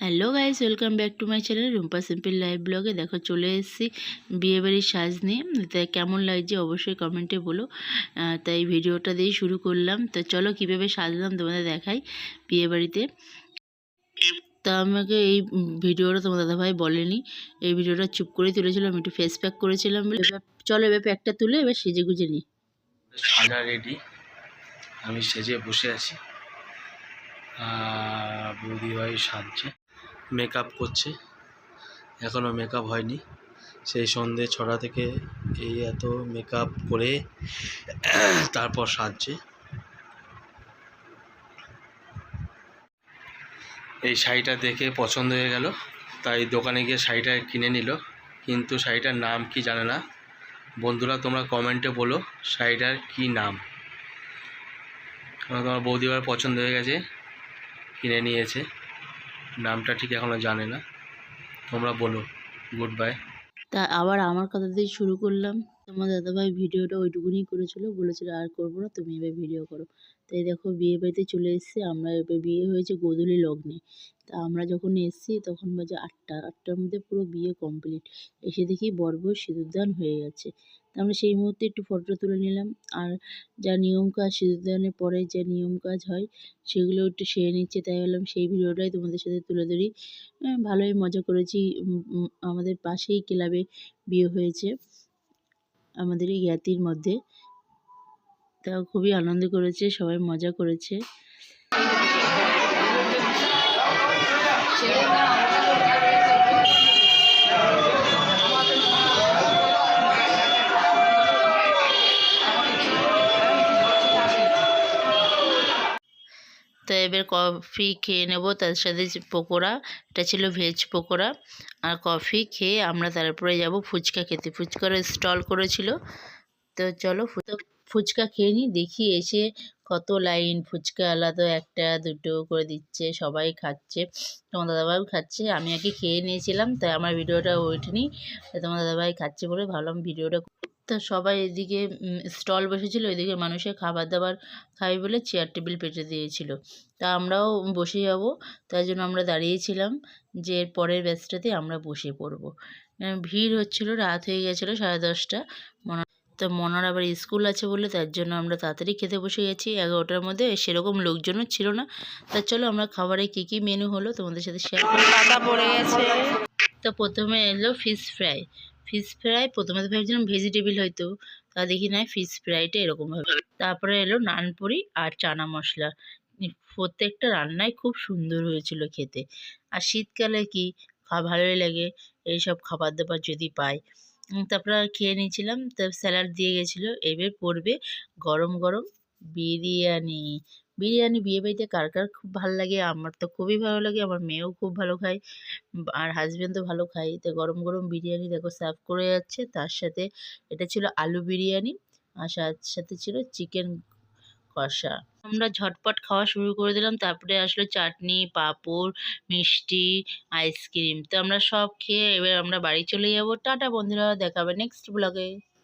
Hello guys welcome back to my channel Rumpa simple live ব্লগে দেখো, চলে এসেছি বিয়েবাড়ির সাজ নিয়ে। তাই কেমন লাগছে অবশ্যই কমেন্টে বলো। তাই ভিডিওটা দিয়ে শুরু করলাম। তো চলো, কীভাবে সাজলাম তোমাদের দেখাই বিয়েবাড়িতে। তা আমাকে এই ভিডিওটা তোমার দাদাভাই বলেনি। এই ভিডিওটা চুপ করে তুলেছিলাম, একটু ফেস প্যাক করেছিলাম এবার চলো, এবার প্যাকটা তুলে, এবার সেজে গুজে নিই। সাজা রেডি আমি সেজে বসে আছি। বৌদি ভাই সাজছে। মেকআপ করছে। এখনও মেকআপ হয়নি। সেই সন্ধে ছটা থেকে এই এত মেকআপ করে তারপর সাজছে। এই শাড়িটা দেখে পছন্দ হয়ে গেল। তাই দোকানে গিয়ে শাড়িটা কিনে নিল। কিন্তু শাড়িটার নাম কি জানে না। বন্ধুরা, তোমরা কমেন্টে বলো শাড়িটার কি নাম। তোমার বৌদিবার পছন্দ হয়ে গেছে, কিনে নিয়েছে। নামটা ঠিক এখনও জানে না। তোমরা বলো গুড বাই তা আবার আমার কথা দিয়ে শুরু করলাম। তোমার দাদাভাই ভিডিওটা ওইটুকুনি করেছিল বলেছিল আর করব না তুমি এবার ভিডিও করো। তাই দেখো বিয়ে বাড়িতে চলে এসেছি আমরা এবার বিয়ে হয়েছে গোধূলি লগ্নে। তা আমরা যখন এসেছি তখন বাজে আটটা আটটার মধ্যে পুরো বিয়ে কমপ্লিট এসে দেখি বর্বর সিঁদুরদান হয়ে গেছে। আমরা সেই মুহূর্তে একটু ফটো তুলে নিলাম। আর যা নিয়ম কাজ সিঁদুরদানের পরে যে নিয়ম কাজ হয় সেগুলো একটু সেরে নিচ্ছে। তাই বললাম সেই ভিডিওটাই তোমাদের সাথে তুলে ধরি। আহ, ভালোই মজা করেছি। আমাদের পাশেই ক্লাবে বিয়ে হয়েছে। আমাদের এই জ্ঞাতির মধ্যে। তাও খুবই আনন্দ করেছে সবাই মজা করেছে। তো এবার কফি খেয়ে নেব, তার সাথে পকোড়া, এটা ছিল ভেজ পকোড়া, আর কফি খেয়ে আমরা তারপরে যাব ফুচকা খেতে। ফুচকার স্টল করেছিল, তো চলো ফুচকা খেয়ে নিই দেখি এসে কত লাইন ফুচকা আলাদা একটা, দুটো করে দিচ্ছে, সবাই খাচ্ছে। তোমার দাদাভাইও খাচ্ছে, আমি আগে খেয়ে নিয়েছিলাম, তাই আমার ভিডিওটা ওঠেনি তোমার দাদাভাই খাচ্ছে বলে ভাবলাম ভিডিওটা তো সবাই এদিকে স্টল বসেছিল এদিকে মানুষের খাবার দাবার খাবে বলে চেয়ার টেবিল পেতে দিয়েছিল। তা আমরাও বসে যাব তাই জন্য আমরা দাঁড়িয়েছিলাম যে এর পরের ব্যাচটাতে আমরা বসে পড়ব। ভিড় হচ্ছিল রাত হয়ে গেছিল সাড়ে দশটা। মনে তো মনার আবার স্কুল আছে বলে তার জন্য আমরা তাড়াতাড়ি খেতে বসে গেছি। এগারোটার মধ্যে সেরকম লোকজনও ছিল না। তা চলো আমরা খাবারে কী কী মেনু হলো তোমাদের সাথে শেয়ার করি। পড়ে গেছে। তো প্রথমে এলো ফিশ ফ্রাই ফিশ ফ্রাই প্রথমে তো ভেবেছিলাম ভেজিটেবিল হয়তো, তা দেখি নাই ফিশ ফ্রাইটা এরকমভাবে তারপরে এলো নানপুরি আর চানা মশলা। প্রত্যেকটা রান্নাই খুব সুন্দর হয়েছিল খেতে। আর শীতকালে কি, খা, ভালোই লাগে, এইসব খাবার দাবার যদি পাই। তারপরে খেয়ে নিয়েছিলাম, তো স্যালাড দিয়ে গেছিল, এবার পড়বে গরম গরম বিরিয়ানি। বিরিয়ানি বিয়ে বাড়িতে কার কার খুব ভালো লাগে? আমার তো খুবই ভালো লাগে, আমার মেয়েও খুব ভালো খায়, আর হাজবেন্ড তো ভালো খায়। তো গরম গরম বিরিয়ানি দেখো সার্ভ করে যাচ্ছে, তার সাথে এটা ছিল আলু বিরিয়ানি, আর সাথে ছিল চিকেন কষা। আমরা ঝটপট খাওয়া শুরু করে দিলাম, তারপরে আসলো চাটনি, পাঁপড়, মিষ্টি আইসক্রিম তো আমরা সব খেয়ে এবার আমরা বাড়ি চলে যাব। টাটা বন্ধুরা দেখাবে নেক্সট ব্লগে